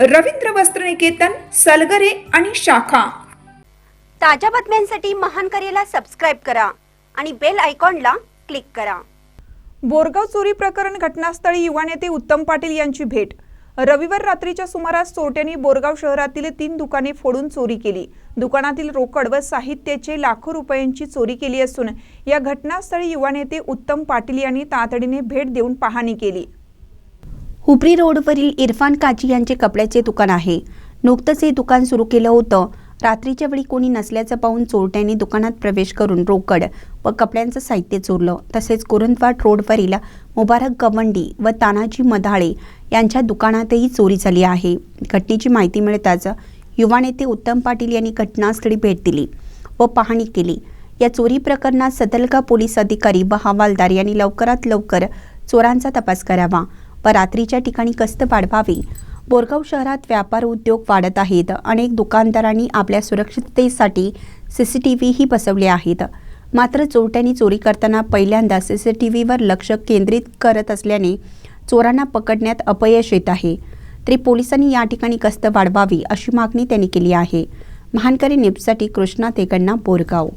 रवींद्र वस्त्रनिकेतन सलगरे आणि शाखा. ताज्या बातम्यांसाठी महान करेला सबस्क्राईब करा आणि बेल आयकॉनला क्लिक करा. बोरगाव चोरी प्रकरण घटनास्थळी युवा नेते उत्तम पाटील यांची भेट. रविवार रात्रीच्या सुमारास चोरट्यांनी बोरगाव शहरातील तीन दुकाने फोडून चोरी केली. दुकानातील रोकड व साहित्याचे लाखो रुपयांची चोरी केली असून या घटनास्थळी युवा नेते उत्तम पाटील यांनी तातडीने भेट देऊन पाहणी केली. हुपरी रोडवरील इरफान काजी यांचे कपड्याचे दुकान आहे. नुकतंच हे दुकान सुरू केलं होतं. रात्रीच्या वेळी कोणी नसल्याचं पाहून चोरट्यांनी दुकानात प्रवेश करून रोकड व कपड्यांचं साहित्य चोरलं. तसेच कुरुंदवाड रोडवरील मुबारक गवंडी व तानाजी मधाळे यांच्या दुकानातही चोरी झाली आहे. घटनेची माहिती मिळताच युवा नेते उत्तम पाटील यांनी घटनास्थळी भेट दिली व पाहणी केली. या चोरी प्रकरणात सतलगा पोलीस अधिकारी व हवालदार यांनी लवकरात लवकर चोरांचा तपास करावा. व रात्रीच्या ठिकाणी गस्त वाढवावी. बोरगाव शहरात व्यापार उद्योग वाढत आहेत. अनेक दुकानदारांनी आपल्या सुरक्षिततेसाठी सी सी टी व्हीही बसवले आहेत. मात्र चोरट्यांनी चोरी करताना पहिल्यांदा सी सी टी व्हीवर लक्ष केंद्रित करत असल्याने चोरांना पकडण्यात अपयश येत आहे. तरी पोलिसांनी या ठिकाणी गस्त वाढवावी अशी मागणी त्यांनी केली आहे. महानकरी न्यूजसाठी कृष्णा तेगण्णा बोरगाव.